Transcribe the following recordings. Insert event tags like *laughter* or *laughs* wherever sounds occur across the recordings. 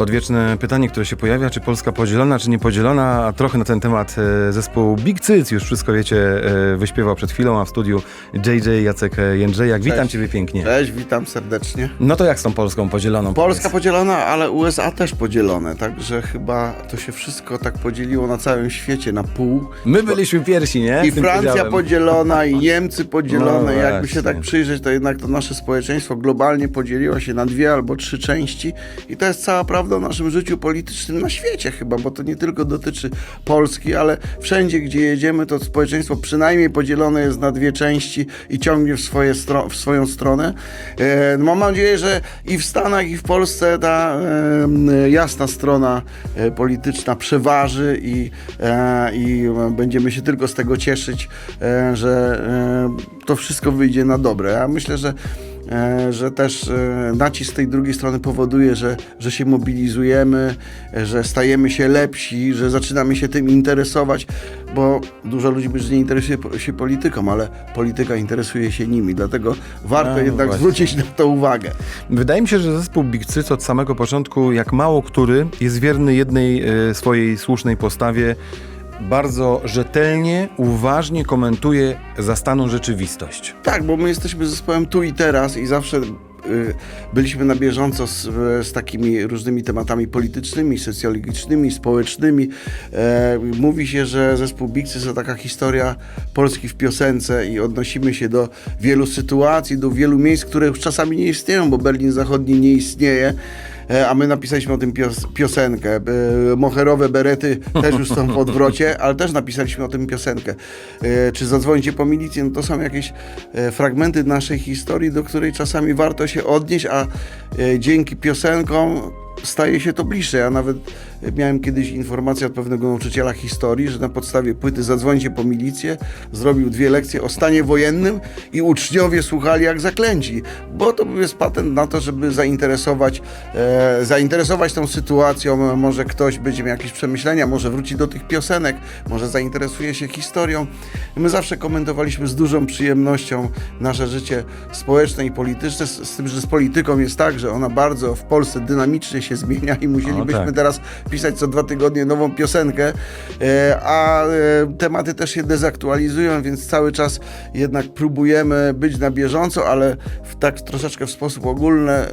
Odwieczne pytanie, które się pojawia, czy Polska podzielona, czy nie podzielona, a trochę na ten temat e, zespół Big Cyc, już wszystko wiecie, e, wyśpiewał przed chwilą, a w studiu JJ Jacek Jędrzejak. Witam Cześć. Ciebie pięknie. Cześć, witam serdecznie. No to jak z tą Polską podzieloną? Polska powiedz? podzielona, ale USA też podzielone, także chyba to się wszystko tak podzieliło na całym świecie na pół. My byliśmy pierwsi, nie? I Z Francja podzielona, i *laughs* Niemcy podzielone. No Jakby się tak przyjrzeć, to jednak to nasze społeczeństwo globalnie podzieliło się na dwie albo trzy części. I to jest cała prawda o naszym życiu politycznym na świecie chyba, bo to nie tylko dotyczy Polski, ale wszędzie, gdzie jedziemy, to społeczeństwo przynajmniej podzielone jest na dwie części i ciągnie w, swoje stro- w swoją stronę. E, mam nadzieję, że i w Stanach, i w Polsce ta e, jasna strona e, polityczna przeważy i, e, i będziemy się tylko z tego cieszyć, e, że e, to wszystko wyjdzie na dobre. Ja myślę, że że też e, nacisk tej drugiej strony powoduje, że, że się mobilizujemy, e, że stajemy się lepsi, że zaczynamy się tym interesować, bo dużo ludzi nie interesuje się polityką, ale polityka interesuje się nimi, dlatego warto A, no jednak właśnie. zwrócić na to uwagę. Wydaje mi się, że zespół Big Cyc od samego początku, jak mało który, jest wierny jednej e, swojej słusznej postawie. Bardzo rzetelnie, uważnie komentuje zastaną rzeczywistość. Tak, bo my jesteśmy zespołem tu i teraz i zawsze y, byliśmy na bieżąco z, z takimi różnymi tematami politycznymi, socjologicznymi, społecznymi. E, mówi się, że zespół Bixy to taka historia Polski w piosence i odnosimy się do wielu sytuacji, do wielu miejsc, które już czasami nie istnieją, bo Berlin Zachodni nie istnieje. E, A my napisaliśmy o tym pios piosenkę. E, Moherowe berety też już są w odwrocie, ale też napisaliśmy o tym piosenkę. E, Czy zadzwonicie po milicję? No to są jakieś fragmenty naszej historii, do której czasami warto się odnieść, a dzięki piosenkom staje się to bliższe. Ja nawet miałem kiedyś informację od pewnego nauczyciela historii, że na podstawie płyty Zadzwońcie po milicję zrobił dwie lekcje o stanie wojennym i uczniowie słuchali jak zaklęci, bo to jest patent na to, żeby zainteresować, e, zainteresować tą sytuacją. Może ktoś będzie miał jakieś przemyślenia, może wróci do tych piosenek, może zainteresuje się historią. My zawsze komentowaliśmy z dużą przyjemnością nasze życie społeczne i polityczne, z, z tym, że z polityką jest tak, że ona bardzo w Polsce dynamicznie się zmienia i musielibyśmy tak. teraz pisać co dwa tygodnie nową piosenkę, e, a e, tematy też się dezaktualizują, więc cały czas jednak próbujemy być na bieżąco, ale w tak troszeczkę w sposób ogólny e,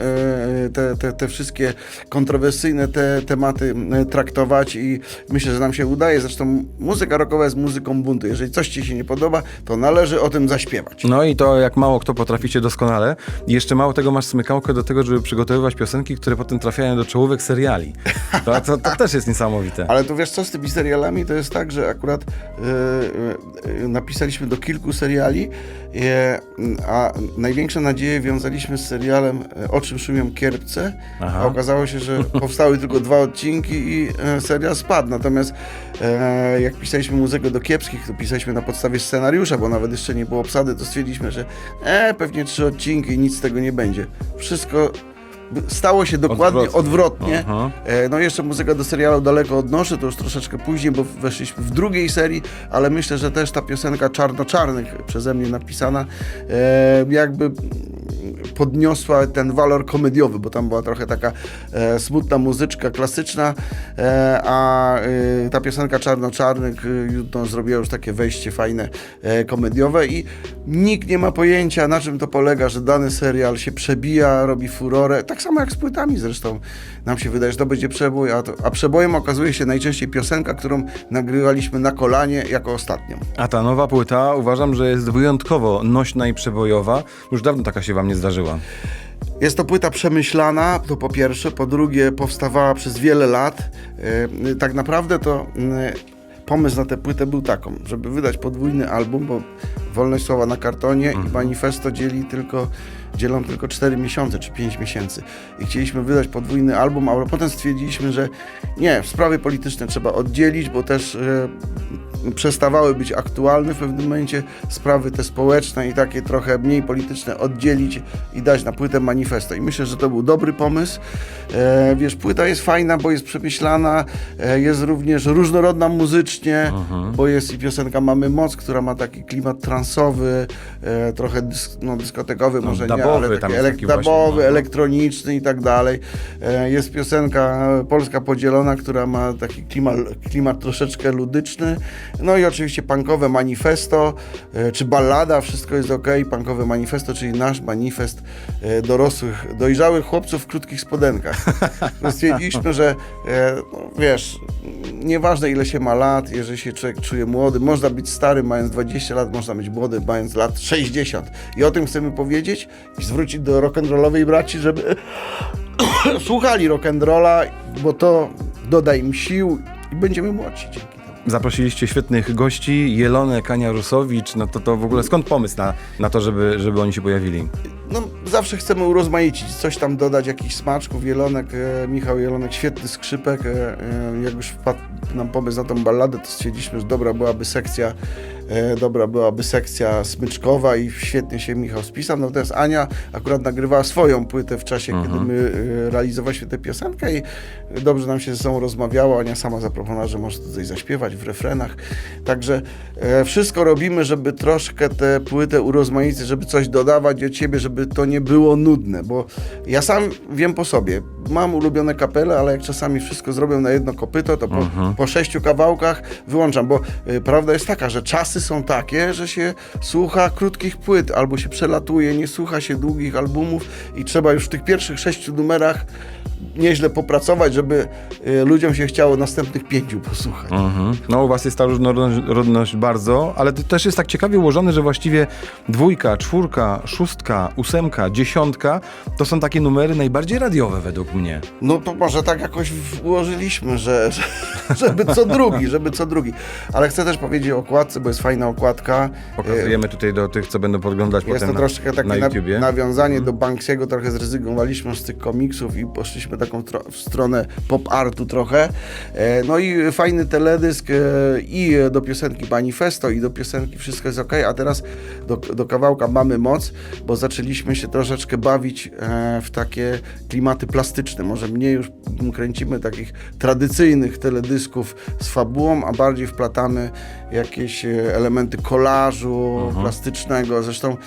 te, te, te wszystkie kontrowersyjne te tematy traktować i myślę, że nam się udaje. Zresztą muzyka rockowa jest muzyką buntu. Jeżeli coś ci się nie podoba, to należy o tym zaśpiewać. No i to jak mało kto potraficie doskonale. Jeszcze mało tego masz smykałkę do tego, żeby przygotowywać piosenki, które potem trafiają do czołówek seriali. To, to, to też jest niesamowite. Ale to wiesz co, z tymi serialami to jest tak, że akurat e, napisaliśmy do kilku seriali, e, a największe nadzieje wiązaliśmy z serialem O czym szumią kierpce, Aha. a okazało się, że powstały tylko dwa odcinki i serial spadł. Natomiast e, jak pisaliśmy muzykę do kiepskich, to pisaliśmy na podstawie scenariusza, bo nawet jeszcze nie było obsady, to stwierdziliśmy, że e, pewnie trzy odcinki i nic z tego nie będzie. Wszystko stało się dokładnie Odwrotnie. odwrotnie. E, No jeszcze muzyka do serialu daleko odnoszę, to już troszeczkę później, bo weszliśmy w drugiej serii, ale myślę, że też ta piosenka Czarno-Czarnych przeze mnie napisana e, jakby podniosła ten walor komediowy, bo tam była trochę taka e, smutna muzyczka klasyczna, e, a e, ta piosenka Czarno-Czarnych e, no, zrobiła już takie wejście fajne e, komediowe i nikt nie ma pojęcia na czym to polega, że dany serial się przebija, robi furorę, tak samo jak z płytami zresztą. Nam się wydaje, że to będzie przebój, a, to, a przebojem okazuje się najczęściej piosenka, którą nagrywaliśmy na kolanie jako ostatnią. A ta nowa płyta uważam, że jest wyjątkowo nośna i przebojowa. Już dawno taka się wam nie zdarzyła. Jest to płyta przemyślana, to po pierwsze. Po drugie, powstawała przez wiele lat. Yy, Tak naprawdę to yy, pomysł na tę płytę był taką, żeby wydać podwójny album, bo wolność słowa na kartonie i manifesto dzieli tylko, dzielą tylko 4 miesiące czy 5 miesięcy. I chcieliśmy wydać podwójny album, ale potem stwierdziliśmy, że nie, sprawy polityczne trzeba oddzielić, bo też yy, przestawały być aktualne w pewnym momencie, sprawy te społeczne i takie trochę mniej polityczne oddzielić i dać na płytę manifesto. I myślę, że to był dobry pomysł. E, wiesz, płyta jest fajna, bo jest przemyślana, e, jest również różnorodna muzycznie, bo jest i piosenka Mamy Moc, która ma taki klimat trans transowy, e, trochę dys, no, dyskotekowy, No, może nie, ale tam taki właśnie, dubowy, no. elektroniczny i tak dalej. E, jest piosenka Polska Podzielona, która ma taki klimat, klimat troszeczkę ludyczny. No i oczywiście punkowe manifesto, e, czy ballada, wszystko jest ok. Punkowe manifesto, czyli nasz manifest e, dorosłych, dojrzałych chłopców w krótkich spodenkach. *laughs* No Stwierdziliśmy, że no, wiesz, nieważne ile się ma lat, jeżeli się człowiek czuje młody, można być stary mając 20 lat, można być młody mając lat 60. I o tym chcemy powiedzieć i zwrócić do rock'n'rollowej braci, żeby *coughs* słuchali rock'n'rolla, bo to doda im sił i będziemy młodsi dzięki temu. Zaprosiliście świetnych gości, Jelonę Kania-Rusowicz, no to, to w ogóle skąd pomysł na, na to, żeby, żeby oni się pojawili? No, zawsze chcemy urozmaicić, coś tam dodać, jakichś smaczków. Jelonek, e, Michał Jelonek, świetny skrzypek. E, e, jak już wpadł nam pomysł na tą balladę, to stwierdziliśmy, że dobra byłaby sekcja, e, dobra byłaby sekcja smyczkowa i świetnie się Michał spisał. Natomiast Ania akurat nagrywała swoją płytę w czasie, kiedy my e, realizowaliśmy tę piosenkę i dobrze nam się ze sobą rozmawiało. Ania sama zaproponowała, że może tutaj zaśpiewać w refrenach. Także e, wszystko robimy, żeby troszkę tę płytę urozmaicić, żeby coś dodawać od siebie, żeby to nie było nudne, bo ja sam wiem po sobie. Mam ulubione kapele, ale jak czasami wszystko zrobią na jedno kopyto, to po, po sześciu kawałkach wyłączam, bo y, prawda jest taka, że czasy są takie, że się słucha krótkich płyt, albo się przelatuje, nie słucha się długich albumów i trzeba już w tych pierwszych sześciu numerach nieźle popracować, żeby y, ludziom się chciało następnych pięciu posłuchać. Mhm. No u was jest ta różnorodność bardzo, ale to też jest tak ciekawie ułożone, że właściwie dwójka, czwórka, szóstka, ósemka, dziesiątka to są takie numery najbardziej radiowe według mnie. No to może tak jakoś ułożyliśmy, że, że, *laughs* żeby co drugi, żeby co drugi. Ale chcę też powiedzieć o okładce, bo jest fajna okładka. Pokazujemy tutaj do tych, co będą podglądać Jest to potem troszeczkę takie na, na, YouTubie. nawiązanie do Banksiego, trochę zrezygnowaliśmy z tych komiksów i poszliśmy taką w stronę pop artu trochę. E, No i fajny teledysk e, i do piosenki Manifesto i do piosenki Wszystko jest ok, a teraz do, do kawałka Mamy Moc, bo zaczęliśmy się troszeczkę bawić e, w takie klimaty plastyczne. Może mniej już kręcimy takich tradycyjnych teledysków z fabułą, a bardziej wplatamy jakieś e, elementy kolażu plastycznego. Zresztą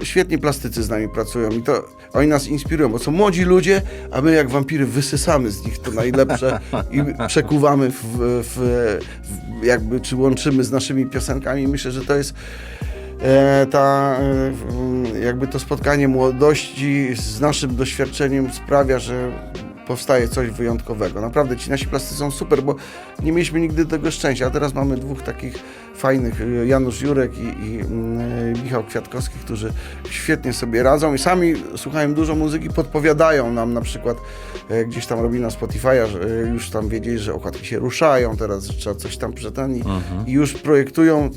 y, świetni plastycy z nami pracują i to oni nas inspirują, bo są młodzi ludzie, a my jak wampiry wysysamy z nich to najlepsze i przekuwamy w, w, w jakby, czy łączymy z naszymi piosenkami. Myślę, że to jest e, ta, e, jakby to spotkanie młodości z naszym doświadczeniem sprawia, że powstaje coś wyjątkowego. Naprawdę ci nasi plasty są super, bo nie mieliśmy nigdy tego szczęścia, a teraz mamy dwóch takich fajnych, e, Janusz Jurek i, i mm, e, Michał Kwiatkowski, którzy świetnie sobie radzą i sami słuchają dużo muzyki, podpowiadają nam na przykład, e, gdzieś tam robili na Spotify'a, że e, już tam wiedzieli, że okładki się ruszają, teraz trzeba coś tam przetani i już projektują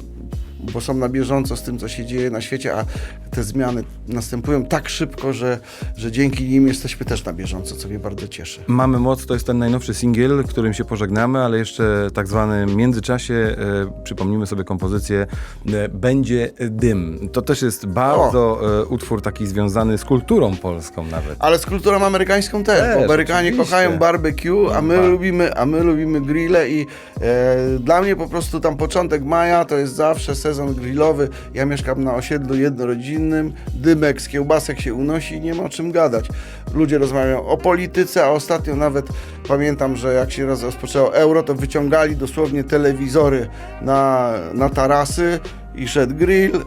bo są na bieżąco z tym, co się dzieje na świecie, a te zmiany następują tak szybko, że, że dzięki nim jesteśmy też na bieżąco, co mnie bardzo cieszy. Mamy moc to jest ten najnowszy singiel, którym się pożegnamy, ale jeszcze tak zwanym międzyczasie e, przypomnimy sobie kompozycję e, Będzie dym. To też jest bardzo e, utwór taki związany z kulturą polską nawet. Ale z kulturą amerykańską też, Też, bo Amerykanie oczywiście. kochają barbecue, a my lubimy, a my lubimy grille i e, dla mnie po prostu tam początek maja to jest zawsze sezon grillowy. Ja mieszkam na osiedlu jednorodzinnym, dymek z kiełbasek się unosi i nie ma o czym gadać. Ludzie rozmawiają o polityce, a ostatnio nawet pamiętam, że jak się raz rozpoczęło euro, to wyciągali dosłownie telewizory na, na tarasy i szedł grill, e,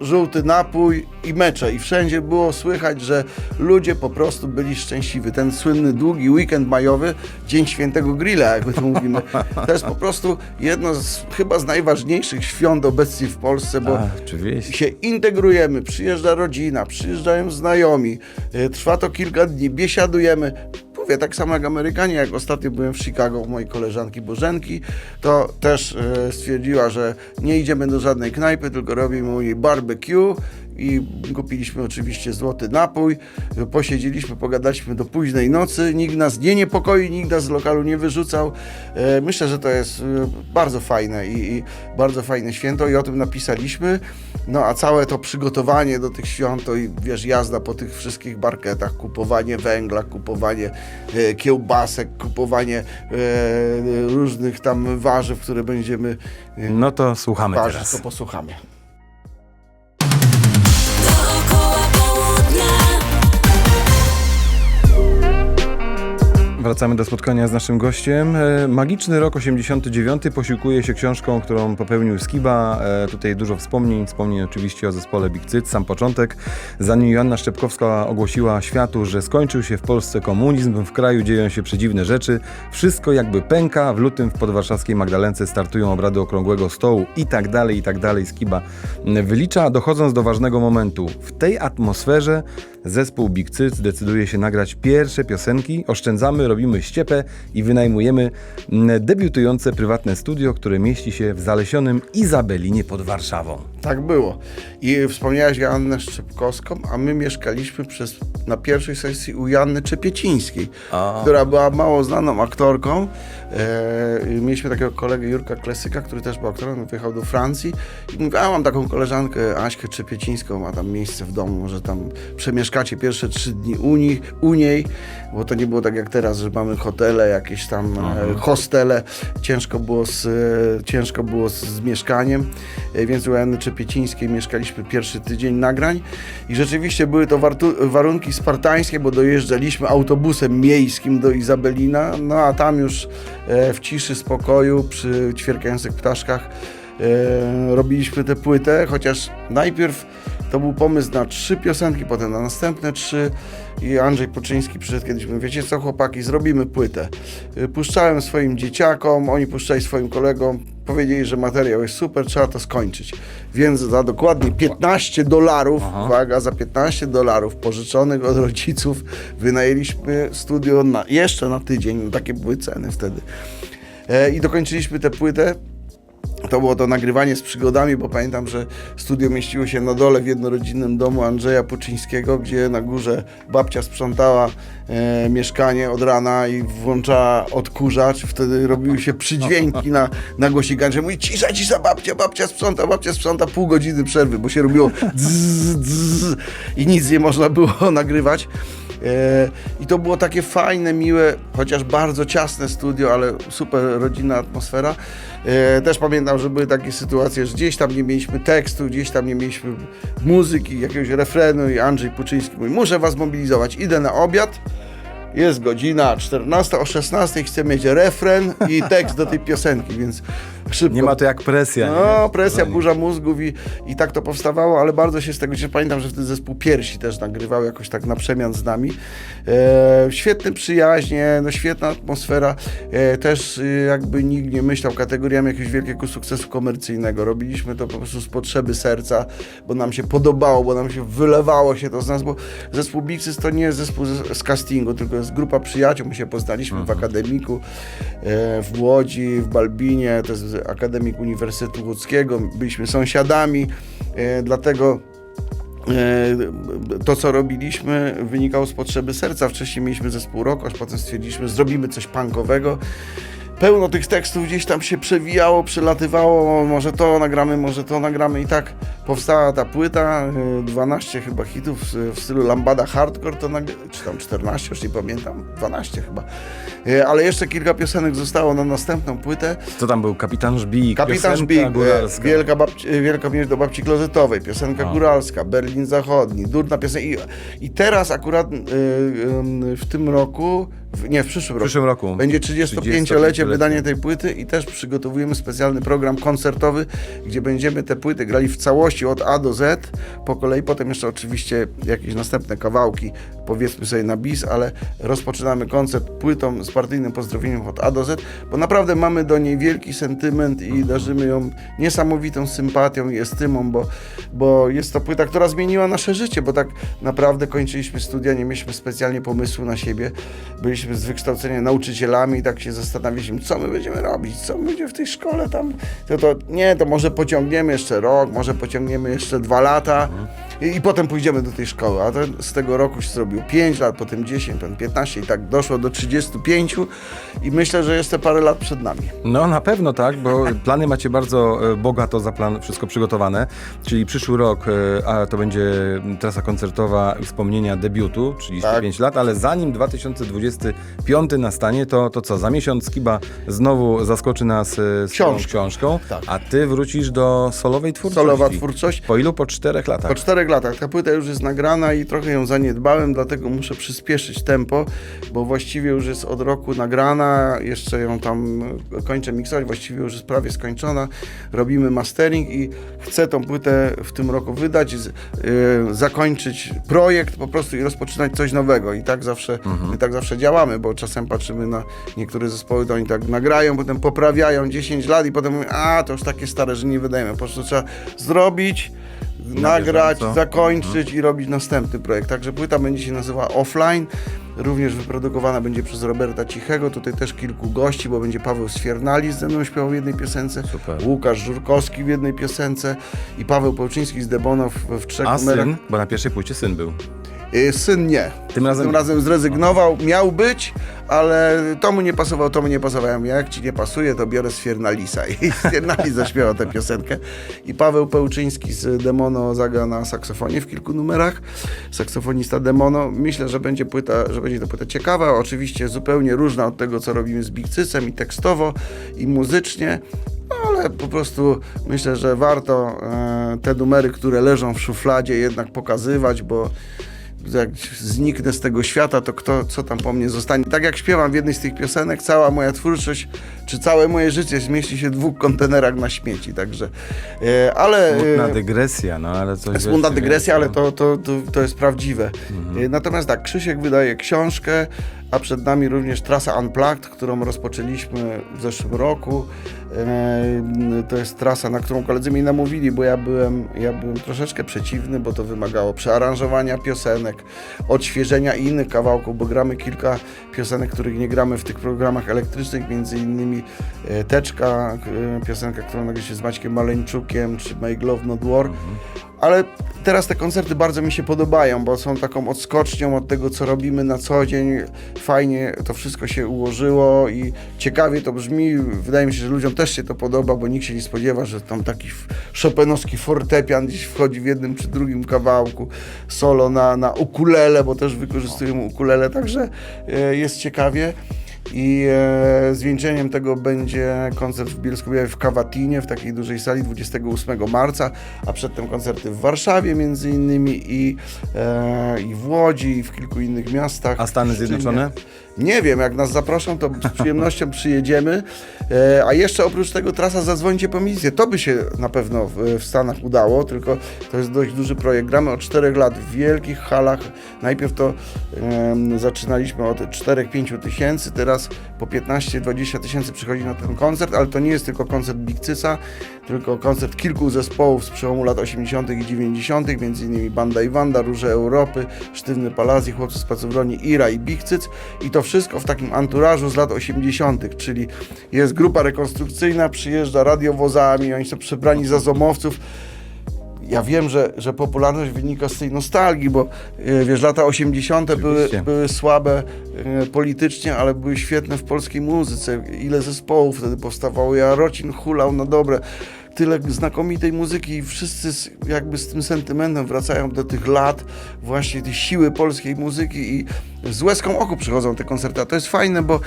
żółty napój i mecze. I wszędzie było słychać, że ludzie po prostu byli szczęśliwi. Ten słynny długi weekend majowy, Dzień Świętego Grilla, jakby to mówimy, to jest po prostu jedno z chyba z najważniejszych świąt obecnie w Polsce, bo A, się integrujemy, przyjeżdża rodzina, przyjeżdżają znajomi, y, trwa to kilka dni, biesiadujemy. Mówię, tak samo jak Amerykanie, jak ostatnio byłem w Chicago u mojej koleżanki Bożenki, to też y, stwierdziła, że nie idziemy do żadnej knajpy, tylko robimy u niej barbecue i kupiliśmy oczywiście złoty napój, posiedzieliśmy, pogadaliśmy do późnej nocy, nikt nas nie niepokoi, nikt nas z lokalu nie wyrzucał. Y, Myślę, że to jest y, bardzo fajne i, i bardzo fajne święto i o tym napisaliśmy. No a całe to przygotowanie do tych świąt, to i wiesz, jazda po tych wszystkich barketach, kupowanie węgla, kupowanie e, kiełbasek, kupowanie e, różnych tam warzyw, które będziemy e, No to słuchamy ważyć, teraz. to posłuchamy. Wracamy do spotkania z naszym gościem. E, Magiczny rok 89 posiłkuje się książką, którą popełnił Skiba. E, Tutaj dużo wspomnień, wspomnień oczywiście o zespole Big Cyt, sam początek. Zanim Joanna Szczepkowska ogłosiła światu, że skończył się w Polsce komunizm, w kraju dzieją się przedziwne rzeczy, wszystko jakby pęka, w lutym w podwarszawskiej Magdalence startują obrady Okrągłego Stołu i tak dalej, i tak dalej. Skiba wylicza, dochodząc do ważnego momentu. W tej atmosferze zespół Big Cyt decyduje się nagrać pierwsze piosenki, oszczędzamy, robimy ściepę i wynajmujemy mm, debiutujące prywatne studio, które mieści się w zalesionym Izabelinie pod Warszawą. Tak było. I wspomniałeś Joannę Szczepkowską, a my mieszkaliśmy przez, na pierwszej sesji u Janny Czepiecińskiej, A. która była mało znaną aktorką. E, mieliśmy takiego kolegę Jurka Klesyka, który też był aktorem, wyjechał do Francji i mówi, a mam taką koleżankę Aśkę Czepiecińską, ma tam miejsce w domu, może tam przemieszkacie pierwsze trzy dni u, nich, u niej, bo to nie było tak jak teraz, że mamy hotele, jakieś tam e, hostele, ciężko było z, e, ciężko było z, z mieszkaniem, e, więc u Joanny Czepiecińskiej mieszkaliśmy pierwszy tydzień nagrań i rzeczywiście były to wartu, warunki spartańskie, bo dojeżdżaliśmy autobusem miejskim do Izabelina, no a tam już e, w ciszy, spokoju, przy ćwierkających ptaszkach e, robiliśmy tę płytę, chociaż najpierw to był pomysł na trzy piosenki, potem na następne trzy i Andrzej Poczyński przyszedł kiedyś, mówi, wiecie co chłopaki, zrobimy płytę. Y, Puszczałem swoim dzieciakom, oni puszczali swoim kolegom, powiedzieli, że materiał jest super, trzeba to skończyć. Więc za dokładnie 15 dolarów, uwaga, za 15 dolarów pożyczonych od rodziców wynajęliśmy studio na, jeszcze na tydzień, takie były ceny wtedy. E, I dokończyliśmy tę płytę. To było to nagrywanie z przygodami, bo pamiętam, że studio mieściło się na dole w jednorodzinnym domu Andrzeja Puczyńskiego, gdzie na górze babcia sprzątała e, mieszkanie od rana i włączała odkurzacz. Wtedy robiły się przydźwięki na, na głośnik. Andrzej mówi, cisza, cisza, babcia, babcia sprząta, babcia sprząta, pół godziny przerwy, bo się robiło *laughs* dzz, dzz, i nic nie można było *laughs* nagrywać. E, I to było takie fajne, miłe, chociaż bardzo ciasne studio, ale super rodzinna atmosfera. E, Też pamiętam, że były takie sytuacje, że gdzieś tam nie mieliśmy tekstu, gdzieś tam nie mieliśmy muzyki, jakiegoś refrenu i Andrzej Puczyński mówi, muszę was mobilizować, idę na obiad, jest godzina 14, o 16 chcę mieć refren i tekst do tej piosenki, więc szybko. Nie ma to jak presja. No, nie? presja, Zanim- burza mózgów i, i tak to powstawało, ale bardzo się z tego cieszę. Pamiętam, że wtedy zespół Piersi też nagrywał jakoś tak na przemian z nami. E, świetne przyjaźnie, no świetna atmosfera. E, też e, jakby nikt nie myślał kategoriami jakiegoś wielkiego sukcesu komercyjnego. Robiliśmy to po prostu z potrzeby serca, bo nam się podobało, bo nam się wylewało się to z nas, bo zespół Bixys to nie jest zespół z, z castingu, tylko jest grupa przyjaciół. My się poznaliśmy w akademiku e, w Łodzi, w Balbinie, to jest akademik Uniwersytetu Łódzkiego. Byliśmy sąsiadami, e, dlatego e, to, co robiliśmy, wynikało z potrzeby serca. Wcześniej mieliśmy zespół rock, aż potem stwierdziliśmy, zrobimy coś punkowego. Pełno tych tekstów gdzieś tam się przewijało, przelatywało, może to nagramy, może to nagramy i tak powstała ta płyta, e, 12 chyba hitów w- stylu Lambada Hardcore, to nag- czy tam 14, już nie pamiętam, 12 chyba. E, Ale jeszcze kilka piosenek zostało na następną płytę. Co tam był? Kapitan Żbik, Kapitan Żbik, góralska. wielka, babci, wielka miłość do babci klozetowej, piosenka A. góralska, Berlin Zachodni, durna piosenka. I, i teraz akurat y, y, w tym roku, nie, w przyszłym W roku, przyszłym roku. będzie 35-lecie 35-lecie. wydania tej płyty i też przygotowujemy specjalny program koncertowy, gdzie będziemy te płyty grali w całości od A do Z. Po kolei, potem jeszcze oczywiście jakieś następne kawałki, powiedzmy sobie na bis, ale rozpoczynamy koncert płytą z partyjnym pozdrowieniem od A do Z, bo naprawdę mamy do niej wielki sentyment i darzymy ją niesamowitą sympatią i estymą, bo, bo jest to płyta, która zmieniła nasze życie, bo tak naprawdę kończyliśmy studia, nie mieliśmy specjalnie pomysłu na siebie, byliśmy z wykształcenia nauczycielami i tak się zastanawialiśmy, co my będziemy robić, co my będziemy w tej szkole tam, to, to nie, to może pociągniemy jeszcze rok, może pociągniemy jeszcze dwa lata i, i potem pójdziemy do tej szkoły, a ten z tego roku się zrobił 5 lat, potem 10, potem 15 i tak doszło do 35 i myślę, że jeszcze parę lat przed nami. No na pewno tak, bo plany macie bardzo e, bogato za plan wszystko przygotowane, czyli przyszły rok, e, a to będzie trasa koncertowa wspomnienia debiutu, 35 lat, ale zanim 2025 nastanie, to, to co, za miesiąc Kiba znowu zaskoczy nas e, z książką, Tak. a ty wrócisz do solowej twórczości. Solowa twórczość. Po ilu? Po czterech latach. Po czterech czterech latach. Ta płyta już jest nagrana i trochę ją zaniedbałem, dlatego muszę przyspieszyć tempo, bo właściwie już jest od roku nagrana, jeszcze ją tam kończę miksować, właściwie już jest prawie skończona. Robimy mastering i chcę tą płytę w tym roku wydać, z, e, zakończyć projekt po prostu i rozpoczynać coś nowego. I tak zawsze, my tak zawsze działamy, bo czasem patrzymy na niektóre zespoły, to oni tak nagrają, potem poprawiają 10 lat i potem mówią, a to już takie stare, że nie wydajemy. Po prostu trzeba zrobić, nagrać, bieżąco. zakończyć i robić następny projekt. Także płyta będzie się nazywała Offline, również wyprodukowana będzie przez Roberta Cichego, tutaj też kilku gości, bo będzie Paweł Swiernali ze mną śpiewał w jednej piosence, Super. Łukasz Żurkowski w jednej piosence i Paweł Pełczyński z Debono w, w trzech A numerach. syn, bo na pierwszej płycie syn był. Y, Syn nie. Tym razem- Tym razem zrezygnował, miał być, ale to mu nie pasował, to mu nie pasowało. Ja mówię, Jak ci nie pasuje, to biorę Swiernalisa. I *laughs* Swiernalis zaśpiewał tę piosenkę. I Paweł Pełczyński z Demono zagra na saksofonie w kilku numerach. Saksofonista Demono. Myślę, że będzie, płyta, że będzie to płyta ciekawa. Oczywiście zupełnie różna od tego, co robimy z Big Cycem i tekstowo, i muzycznie. No, ale po prostu myślę, że warto e, te numery, które leżą w szufladzie, jednak pokazywać, bo jak zniknę z tego świata, to kto, co tam po mnie zostanie. Tak jak śpiewam w jednej z tych piosenek, cała moja twórczość, czy całe moje życie zmieści się w dwóch kontenerach na śmieci, także, e, ale... Smutna e, dygresja, no ale coś... Smutna dygresja, ale to, to, to, to jest prawdziwe. Mhm. E, Natomiast tak, Krzysiek wydaje książkę, a przed nami również trasa Unplugged, którą rozpoczęliśmy w zeszłym roku. E, To jest trasa, na którą koledzy mnie namówili, bo ja byłem, ja byłem troszeczkę przeciwny, bo to wymagało przearanżowania piosenek, odświeżenia innych kawałków, bo gramy kilka piosenek, których nie gramy w tych programach elektrycznych, między innymi e, Teczka, e, piosenka, którą nagle się z Maćkiem Maleńczukiem, czy Make Love Not War. Ale teraz te koncerty bardzo mi się podobają, bo są taką odskocznią od tego, co robimy na co dzień. Fajnie to wszystko się ułożyło i ciekawie to brzmi. Wydaje mi się, że ludziom też się to podoba, bo nikt się nie spodziewa, że tam taki chopinowski fortepian gdzieś wchodzi w jednym czy drugim kawałku, solo na, na ukulele, bo też wykorzystujemy ukulele, także e, jest ciekawie. I e, zwieńczeniem tego będzie koncert w Bielsku-Białej w Kawatinie, w takiej dużej sali 28 marca, a przedtem koncerty w Warszawie między innymi i, e, i w Łodzi i w kilku innych miastach. A Stany. Zjednoczone? Nie wiem, jak nas zaproszą, to z przyjemnością przyjedziemy. E, a jeszcze oprócz tego trasa Zadzwońcie po misję. To by się na pewno w, Stanach udało, tylko to jest dość duży projekt. Gramy od 4 lat w wielkich halach. Najpierw to zaczynaliśmy od 4-5 tysięcy, teraz po 15-20 tysięcy przychodzi na ten koncert, ale to nie jest tylko koncert Big Cysa, tylko koncert kilku zespołów z przełomu lat 80. i 90., między innymi Banda i Wanda, Róże Europy, Sztywny Palazji, Chłopcy z Pracowni, Ira i Big Cyc i to wszystko w takim anturażu z lat 80., czyli jest grupa rekonstrukcyjna, przyjeżdża radiowozami, oni są przebrani za zomowców. Ja wiem, że, że popularność wynika z tej nostalgii, bo e, wiesz, lata 80. były, były słabe e, politycznie, ale były świetne w polskiej muzyce. Ile zespołów wtedy powstawało. Jarocin hulał na dobre. Tyle znakomitej muzyki i wszyscy z, jakby z tym sentymentem wracają do tych lat, właśnie tej siły polskiej muzyki i z łezką oku przychodzą te koncerty. A to jest fajne, bo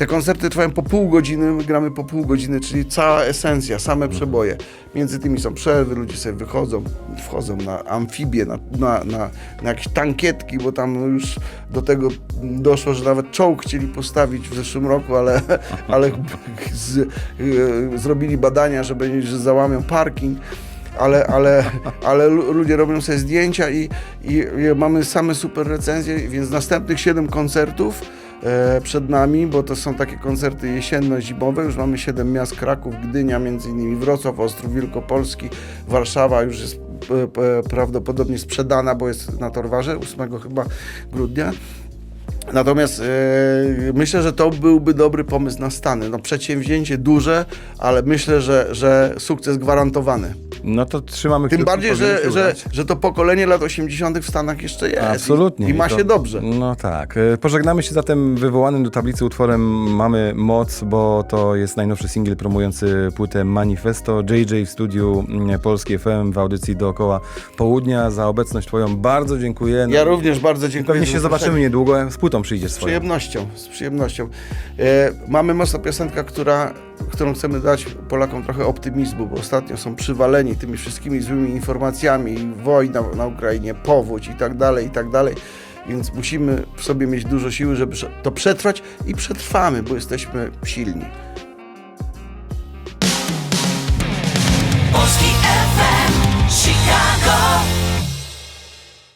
te koncerty trwają po pół godziny, my gramy po pół godziny, czyli cała esencja, same przeboje. Między tymi są przerwy, ludzie sobie wychodzą, wchodzą na amfibie, na, na, na, na jakieś tankietki, bo tam już do tego doszło, że nawet czołg chcieli postawić w zeszłym roku, ale, *laughs* ale z, y, zrobili badania, że, że załamią parking. Ale, ale, ale lu- ludzie robią sobie zdjęcia i, i, i mamy same super recenzje, więc następnych 7 koncertów przed nami, bo to są takie koncerty jesienno-zimowe. Już mamy 7 miast, Kraków, Gdynia, między innymi Wrocław, Ostrów Wielkopolski, Warszawa już jest e, e, prawdopodobnie sprzedana, bo jest na Torwarze 8 chyba grudnia. Natomiast e, myślę, że to byłby dobry pomysł na Stany. No, przedsięwzięcie duże, ale myślę, że, że sukces gwarantowany. No to trzymamy Tym bardziej, że, że, że to pokolenie lat 80. w Stanach jeszcze jest. Absolutnie. I, i ma to- się dobrze. No tak. E, Pożegnamy się zatem wywołanym do tablicy utworem Mamy Moc, bo to jest najnowszy singiel promujący płytę Manifesto. JJ w studiu mm, Polskiej FM w audycji dookoła południa. Za obecność Twoją bardzo dziękuję. Ja również bardzo dziękuję. Pewnie się zobaczymy niedługo. Z płytą przyjemnością przyjdziesz Z swoją. przyjemnością, z przyjemnością. E, mamy mocna piosenka, która, którą chcemy dać Polakom trochę optymizmu, bo ostatnio są przywaleni tymi wszystkimi złymi informacjami, wojna na Ukrainie, powódź i tak dalej, i tak dalej. Więc musimy w sobie mieć dużo siły, żeby to przetrwać i przetrwamy, bo jesteśmy silni.